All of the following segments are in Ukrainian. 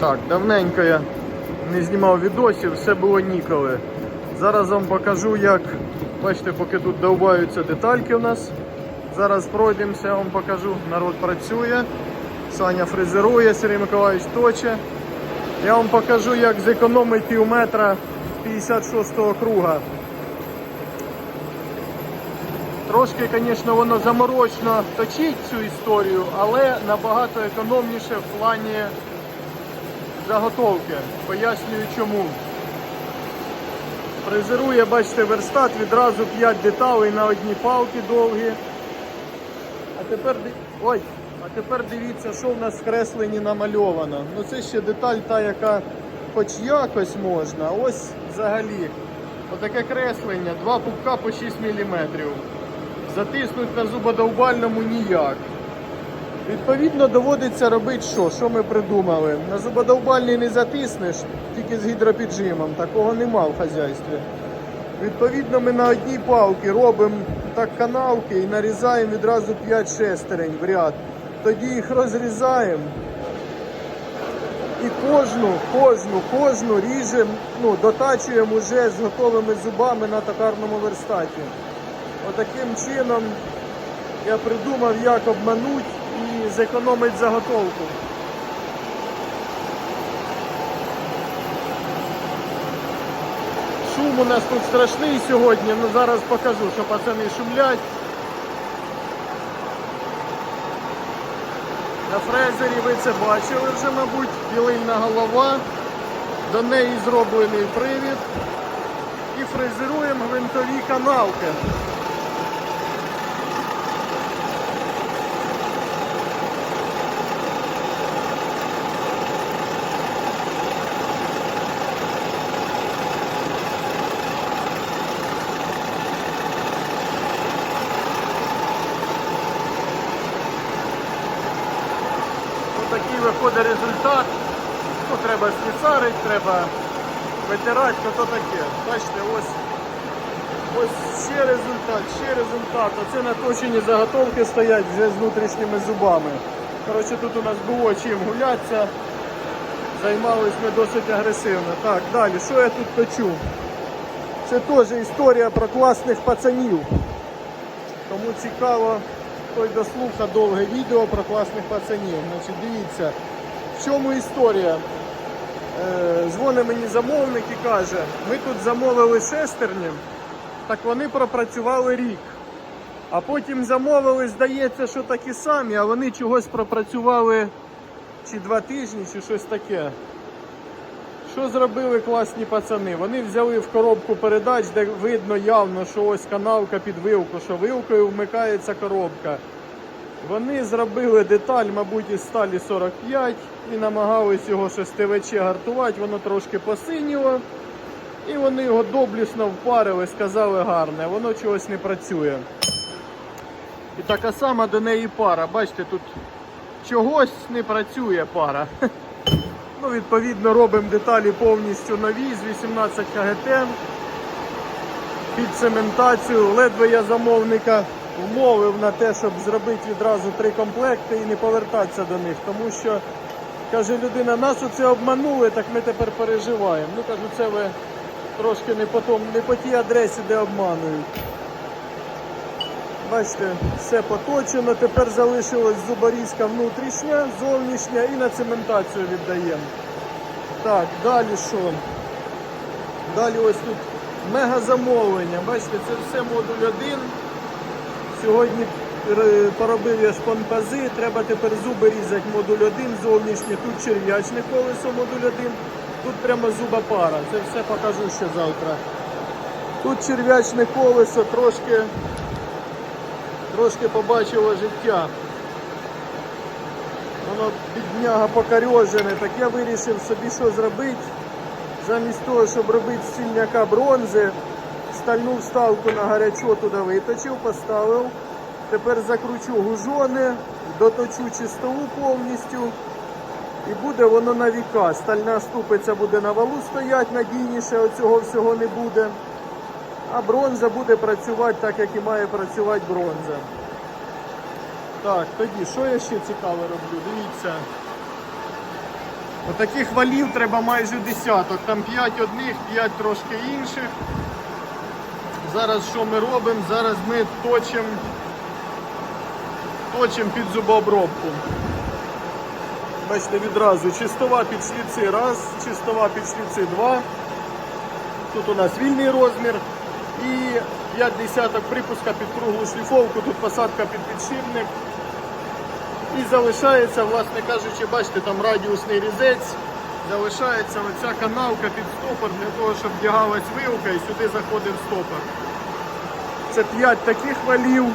Так, давненько я не знімав відосів, все було ніколи. Зараз вам покажу, як, бачите, поки тут довбаються детальки у нас. Зараз пройдемося, вам покажу. Народ працює. Саня фрезерує, Сергій Миколаївич точе. Я вам покажу, як зекономити пів метра 56-го круга. Трошки, звісно, воно заморочно точить цю історію, але набагато економніше в плані заготовки. Пояснюю чому. Фрезерує, бачите, верстат відразу 5 деталей на одній палки довгі. А тепер, ой, а тепер дивіться, що в нас в кресленні намальовано. Ну це ще деталь та, яка хоч якось можна. Ось взагалі. Отаке креслення, два пупка по 6 мм. Затиснуть на зубодовбальному ніяк. Відповідно, доводиться робити що? Що ми придумали? На зубодовбальний не затиснеш, тільки з гідропіджимом. Такого нема в хазяйстві. Відповідно, ми на одній палці робимо так канавки і нарізаємо відразу 5 шестерень в ряд. Тоді їх розрізаємо і кожну, кожну, кожну ріжемо, ну, дотачуємо вже з готовими зубами на токарному верстаті. Отаким чином я придумав, як обмануть і зекономити заготовку. Шум у нас тут страшний сьогодні, ну зараз покажу, що пацани шумлять. На фрезері ви це бачили вже, мабуть, білильна голова, до неї зроблений привід і фрезеруємо гвинтові канавки. Виходить результат. Ну, треба слісарити, треба витирати, то то таке. Бачите, ось, ось ще результат, ще результат. Оце наточені заготовки стоять вже з внутрішніми зубами. Коротше, тут у нас було чим гулятися. Займались ми досить агресивно. Так, далі, що я тут точу? Це теж історія про класних пацанів. Кому цікаво, той дослуха довге відео про класних пацанів. Значить, дивіться, в чому історія. Е, дзвонить мені замовник і каже, ми тут замовили шестерні, так вони пропрацювали рік. А потім замовили, здається, що такі самі, а вони чогось пропрацювали чи два тижні, чи щось таке. Що зробили класні пацани? Вони взяли в коробку передач, де видно явно, що ось канавка під вилку, що вилкою вмикається коробка. Вони зробили деталь, мабуть, із сталі 45 і намагались його ТВЧ гартувати, воно трошки посиніло. І вони його доблісно впарили, сказали гарне, воно чогось не працює. І така сама до неї пара. Бачите, тут чогось не працює пара. Ну, відповідно, робимо деталі повністю нові з 18 КГТ під цементацію. Ледве я замовника вмовив на те, щоб зробити відразу три комплекти і не повертатися до них. Тому що, каже людина, нас оце обманули, так ми тепер переживаємо. Ну кажу, це ви трошки не по, тому, не по тій адресі, де обманують. Бачите, все поточено. Тепер залишилась зуборізка внутрішня, зовнішня і на цементацію віддаємо. Так, далі що? Далі ось тут мега замовлення. Бачите, це все модуль 1. Сьогодні е, поробив я шпанпази, треба тепер зуби різати модуль 1 зовнішнє. Тут черв'ячне колесо модуль 1, тут прямо зуба пара. Це все покажу ще завтра. Тут черв'ячне колесо трошки трошки побачило життя. Воно підняга покорьожене, так я вирішив собі що зробити. Замість того, щоб робити з сільняка бронзи, стальну вставку на гарячо туди виточив, поставив. Тепер закручу гужони, доточу чистову повністю. І буде воно на віка. Стальна ступиця буде на валу стоять, надійніше оцього всього не буде. А бронза буде працювати так, як і має працювати бронза. Так, тоді, що я ще цікаве роблю? Дивіться. Отаких валів треба майже десяток. Там 5 одних, 5 трошки інших. Зараз що ми робимо? Зараз ми точимо точимо під зубообробку. Бачите, відразу чистова під шліци раз, чистова під шліци два. Тут у нас вільний розмір. І 5 десяток припуска під круглу шліфовку, тут посадка під підшипник. І залишається, власне кажучи, бачите, там радіусний різець. Залишається оця канавка під стопор для того, щоб вдягалась вилка і сюди заходив стопор. Це 5 таких валів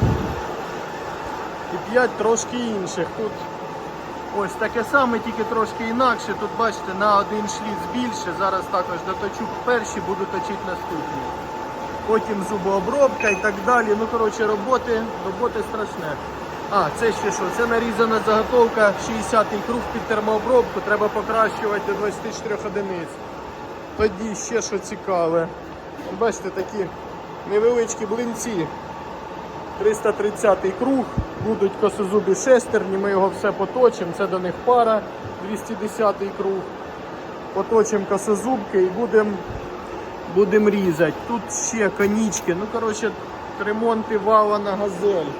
і 5 трошки інших. Тут ось таке саме, тільки трошки інакше. Тут бачите, на один шліц більше. Зараз також доточу перші, буду точити наступні. Потім зубообробка і так далі. Ну, коротше, роботи, роботи страшне. А, це ще що? Це нарізана заготовка 60-й круг під термообробку. Треба покращувати до 24 одиниць. Тоді ще що цікаве. Бачите, такі невеличкі блинці. 330 й круг, будуть косозубі шестерні, ми його все поточимо, це до них пара 210 й круг. Поточимо косозубки і будемо будем різати. Тут ще конічки, ну коротше, ремонти вала на газель.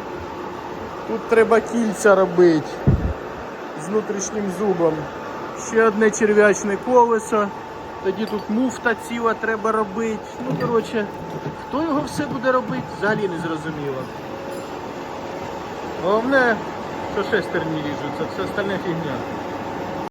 Тут треба кільця робити з внутрішнім зубом. Ще одне черв'ячне колесо. Тоді тут муфта ціла треба робити. Ну, коротше, хто його все буде робити, взагалі не зрозуміло. Головне, що шестерні ріжуться, все остальне фігня.